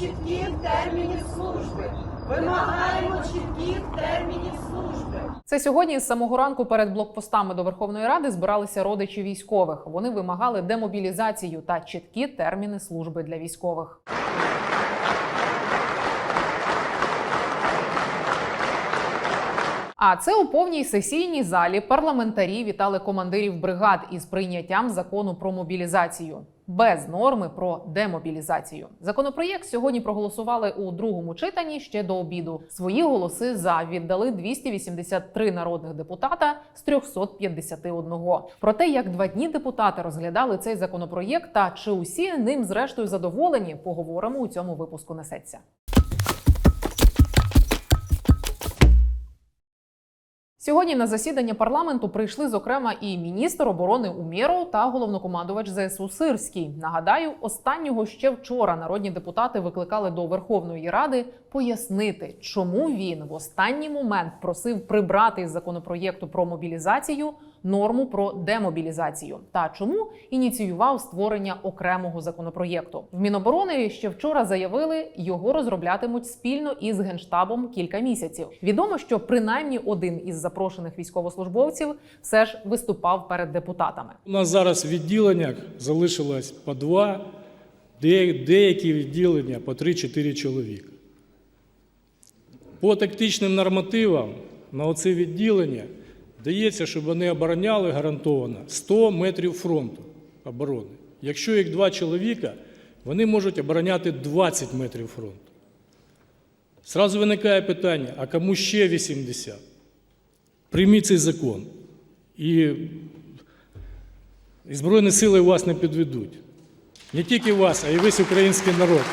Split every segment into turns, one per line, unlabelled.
чітких термінів служби. Вимагаємо чітких термінів служби.
Це сьогодні з самого ранку перед блокпостами до Верховної Ради збиралися родичі військових. Вони вимагали демобілізацію та чіткі терміни служби для військових. А це у повній сесійній залі парламентарі вітали командирів бригад із прийняттям закону про мобілізацію без норми про демобілізацію. Законопроєкт сьогодні проголосували у другому читанні ще до обіду. Свої голоси за віддали 283 народних депутата з 351. Про те, як два дні депутати розглядали цей законопроєкт та чи усі ним зрештою задоволені, поговоримо у цьому випуску несеться. Сьогодні на засідання парламенту прийшли зокрема і міністр оборони Умєров та головнокомандувач ЗСУ Сирський. Нагадаю, останнього ще вчора народні депутати викликали до Верховної Ради пояснити, чому він в останній момент просив прибрати із законопроєкту про мобілізацію норму про демобілізацію та чому ініціював створення окремого законопроєкту. В Міноборони ще вчора заявили, його розроблятимуть спільно із генштабом кілька місяців. Відомо, що принаймні один із запрошених військовослужбовців все ж виступав перед депутатами.
У нас зараз в відділеннях залишилось по два, деякі відділення по 3-4 чоловіка. По тактичним нормативам на оце відділення дається, щоб вони обороняли гарантовано 100 метрів фронту оборони. Якщо їх два чоловіка, вони можуть обороняти 20 метрів фронту. Зразу виникає питання: а кому ще 80? Прийміть цей закон. І і Збройні сили вас не підведуть. Не тільки вас, а й весь український народ.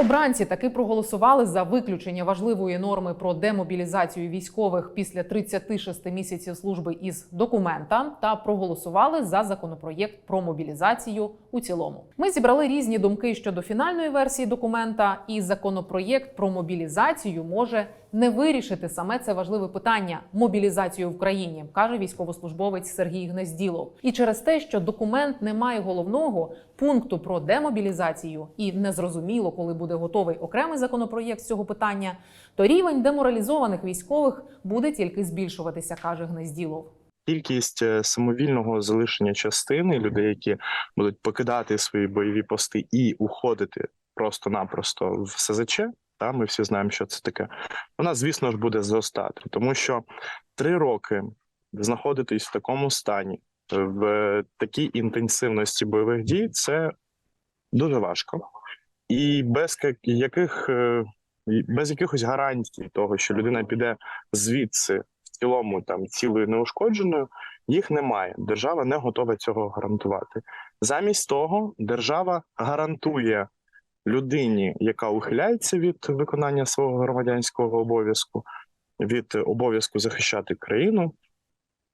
Обранці таки проголосували за виключення важливої норми про демобілізацію військових після 36 місяців служби із документа та проголосували за законопроєкт про мобілізацію у цілому. Ми зібрали різні думки щодо фінальної версії документа, і законопроєкт про мобілізацію може не вирішити саме це важливе питання мобілізацію в країні, каже військовослужбовець Сергій Гнезділов. І через те, що документ не має головного пункту про демобілізацію, і незрозуміло, коли буде готовий окремий законопроєкт з цього питання, то рівень деморалізованих військових буде тільки збільшуватися, каже Гнезділов.
кількість е, самовільного залишення частини людей, які будуть покидати свої бойові пости і уходити просто-напросто в СЗЧ. Та ми всі знаємо, що це таке. Вона, звісно ж, буде зростати, тому що три роки знаходитись в такому стані, в такій інтенсивності бойових дій, це дуже важко. І без яких е, без якихось гарантій того, що людина піде звідси в цілому там цілою неушкодженою, їх немає. Держава не готова цього гарантувати. Замість того, держава гарантує людині, яка ухиляється від виконання свого громадянського обов'язку, від обов'язку захищати країну.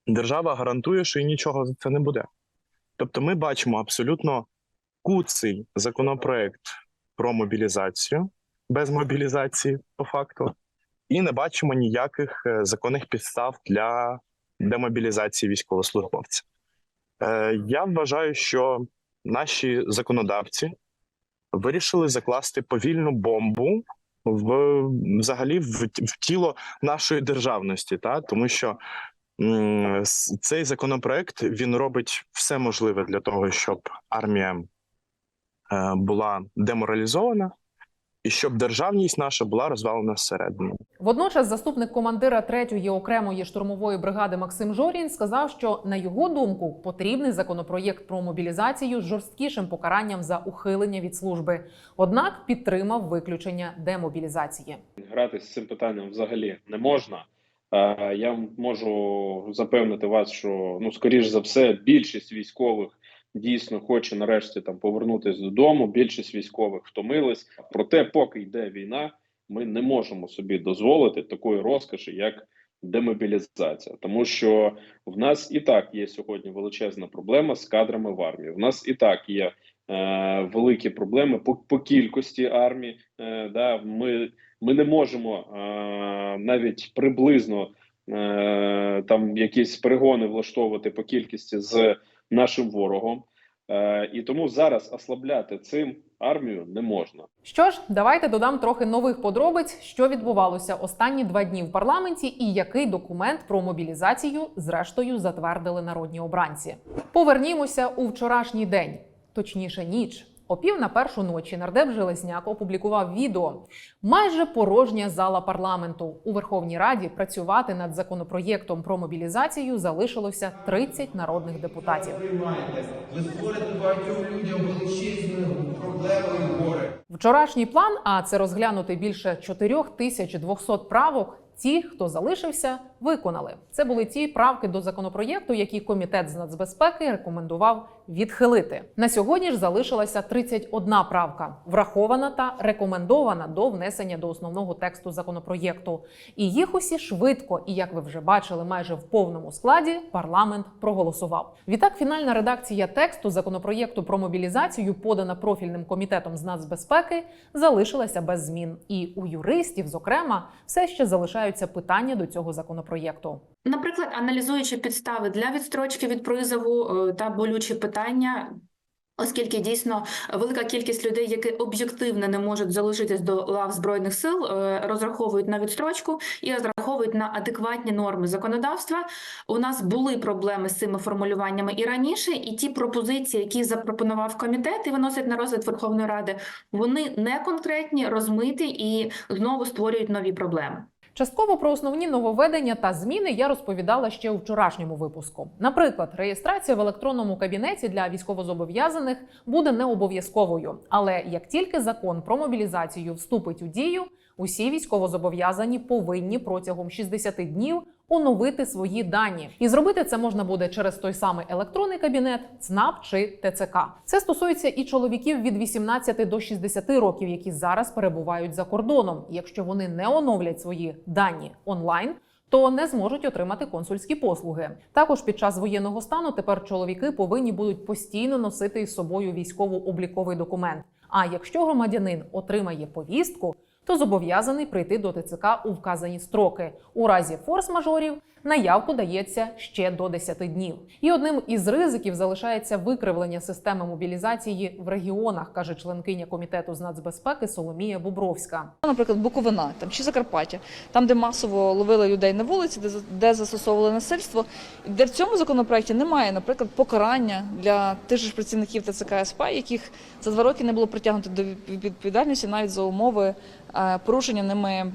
Держава гарантує, що і нічого за це не буде. Тобто, ми бачимо абсолютно куций законопроект про мобілізацію без мобілізації, по факту, і не бачимо ніяких е, законних підстав для демобілізації військовослужбовця. Е, Я вважаю, що наші законодавці вирішили закласти повільну бомбу в взагалі в, в тіло нашої державності, та? Тому що цей законопроект він робить все можливе для того, щоб армія е, була деморалізована, і щоб державність наша була розвалена зсередини.
Водночас, заступник командира 3-ї окремої штурмової бригади Максим Жорін сказав, що на його думку потрібний законопроєкт про мобілізацію з жорсткішим покаранням за ухилення від служби. Однак підтримав виключення демобілізації.
грати з цим питанням взагалі не можна. Е, Я можу запевнити вас, що ну скоріш за все, більшість військових дійсно хоче нарешті там повернутися додому. Більшість військових втомились. Проте, поки йде війна, ми не можемо собі дозволити такої розкоші, як демобілізація, тому що в нас і так є сьогодні величезна проблема з кадрами в армії. В нас і так є е, великі проблеми по, по кількості армії. Е, да, ми ми не можемо е, навіть приблизно е, там якісь перегони влаштовувати по кількості з нашим ворогом. Е, і тому зараз ослабляти цим армію не можна.
Що ж, давайте додам трохи нових подробиць, що відбувалося останні два дні в парламенті, і який документ про мобілізацію зрештою затвердили народні обранці. Повернімося у вчорашній день, точніше ніч. О пів на першу ночі нардеп Железняк опублікував відео. Майже порожня зала парламенту у Верховній Раді працювати над законопроєктом про мобілізацію залишилося 30 народних депутатів.
ви створите багатьом людям і горе.
Вчорашній план, а це розглянути більше 4200 правок. Ті, хто залишився, виконали. Це були ті правки до законопроєкту, які комітет з нацбезпеки рекомендував відхилити. На сьогодні ж залишилася 31 правка, врахована та рекомендована до внесення до основного тексту законопроєкту. І їх усі швидко, і як ви вже бачили, майже в повному складі парламент проголосував. Відтак, фінальна редакція тексту законопроєкту про мобілізацію, подана профільним комітетом з нацбезпеки, залишилася без змін. І у юристів, зокрема, все ще залишаються питання до цього законопроєкту.
Наприклад, аналізуючи підстави для відстрочки від призову е, та болючі питання. Оскільки дійсно велика кількість людей, які об'єктивно не можуть залишитись до лав збройних сил, е, розраховують на відстрочку і розраховують на адекватні норми законодавства. У нас були проблеми з цими формулюваннями і раніше, і ті пропозиції, які запропонував комітет і виносять на розгляд Верховної Ради, вони не конкретні, розмиті і знову створюють нові проблеми.
Частково про основні нововведення та зміни я розповідала ще у вчорашньому випуску. Наприклад, реєстрація в електронному кабінеті для військовозобов'язаних буде не обов'язковою. Але як тільки закон про мобілізацію вступить у дію, усі військовозобов'язані повинні протягом 60 днів оновити свої дані. І зробити це можна буде через той самий електронний кабінет, ЦНАП чи ТЦК. Це стосується і чоловіків від 18 до 60 років, які зараз перебувають за кордоном. Якщо вони не оновлять свої дані онлайн. То не зможуть отримати консульські послуги. Також під час воєнного стану тепер чоловіки повинні будуть постійно носити із собою військово-обліковий документ. А якщо громадянин отримає повістку, то зобов'язаний прийти до ТЦК у вказані строки. У разі форс-мажорів на явку дається ще до 10 днів. І одним із ризиків залишається викривлення системи мобілізації в регіонах, каже членкиня комітету з нацбезпеки Соломія Бобровська.
Наприклад, Буковина там чи Закарпаття, там, де масово ловили людей на вулиці, де, де застосовували насильство, де в цьому законопроекті немає, наприклад, покарання для тих же працівників ТЦК СП, яких за два роки не було притягнуто до відповідальності навіть за умови е, порушення ними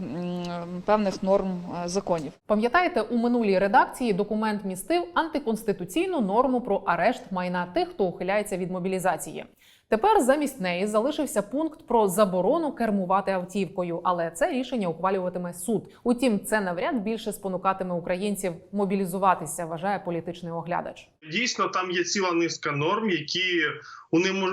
певних норм е, законів.
Пам'ятаєте, у минулій редакції документ містив антиконституційну норму про арешт майна тих, хто ухиляється від мобілізації. Тепер замість неї залишився пункт про заборону кермувати автівкою, але це рішення ухвалюватиме суд. Утім, це навряд більше спонукатиме українців мобілізуватися, вважає політичний оглядач.
Дійсно, там є ціла низка норм, які унемож...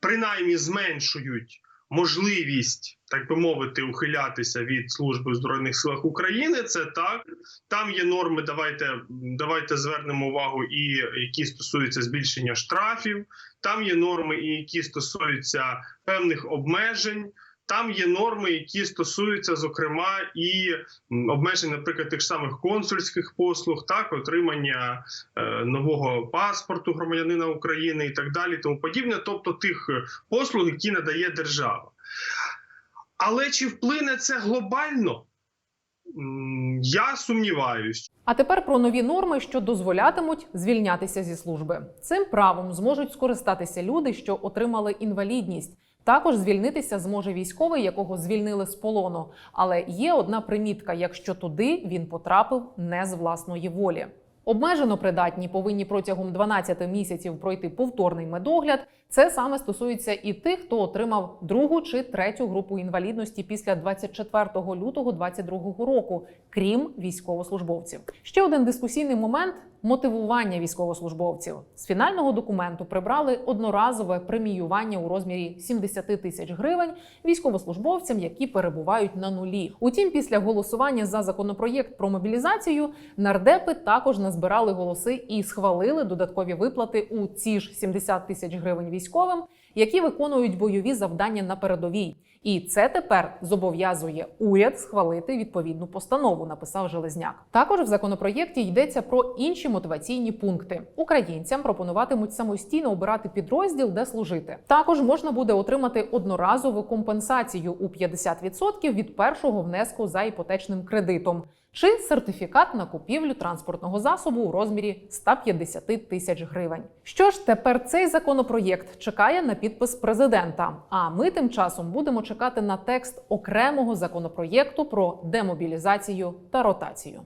принаймні зменшують можливість, так би мовити, ухилятися від служби в збройних силах України. Це так. Там є норми. Давайте давайте звернемо увагу, і які стосуються збільшення штрафів. Там є норми, і які стосуються певних обмежень. Там є норми, які стосуються, зокрема, і обмежень, наприклад, тих самих консульських послуг, так отримання е, нового паспорту громадянина України і так далі, тому подібне, тобто тих е, послуг, які надає держава. Але чи вплине це глобально? Я сумніваюсь.
А тепер про нові норми, що дозволятимуть звільнятися зі служби. Цим правом зможуть скористатися люди, що отримали інвалідність. Також звільнитися зможе військовий, якого звільнили з полону. Але є одна примітка: якщо туди він потрапив не з власної волі. Обмежено придатні повинні протягом 12 місяців пройти повторний медогляд. Це саме стосується і тих, хто отримав другу чи третю групу інвалідності після 24 лютого 2022 року, крім військовослужбовців. Ще один дискусійний момент мотивування військовослужбовців. З фінального документу прибрали одноразове преміювання у розмірі 70 тисяч гривень військовослужбовцям, які перебувають на нулі. Утім, після голосування за законопроєкт про мобілізацію нардепи також назбирали голоси і схвалили додаткові виплати у ці ж 70 тисяч гривень військовим, які виконують бойові завдання на передовій. І це тепер зобов'язує уряд схвалити відповідну постанову, написав Железняк. Також в законопроєкті йдеться про інші мотиваційні пункти. Українцям пропонуватимуть самостійно обирати підрозділ, де служити. Також можна буде отримати одноразову компенсацію у 50% від першого внеску за іпотечним кредитом чи сертифікат на купівлю транспортного засобу у розмірі 150 тисяч гривень. Що ж, тепер цей законопроєкт чекає на підпис президента. А ми тим часом будемо чекати на текст окремого законопроєкту про демобілізацію та ротацію.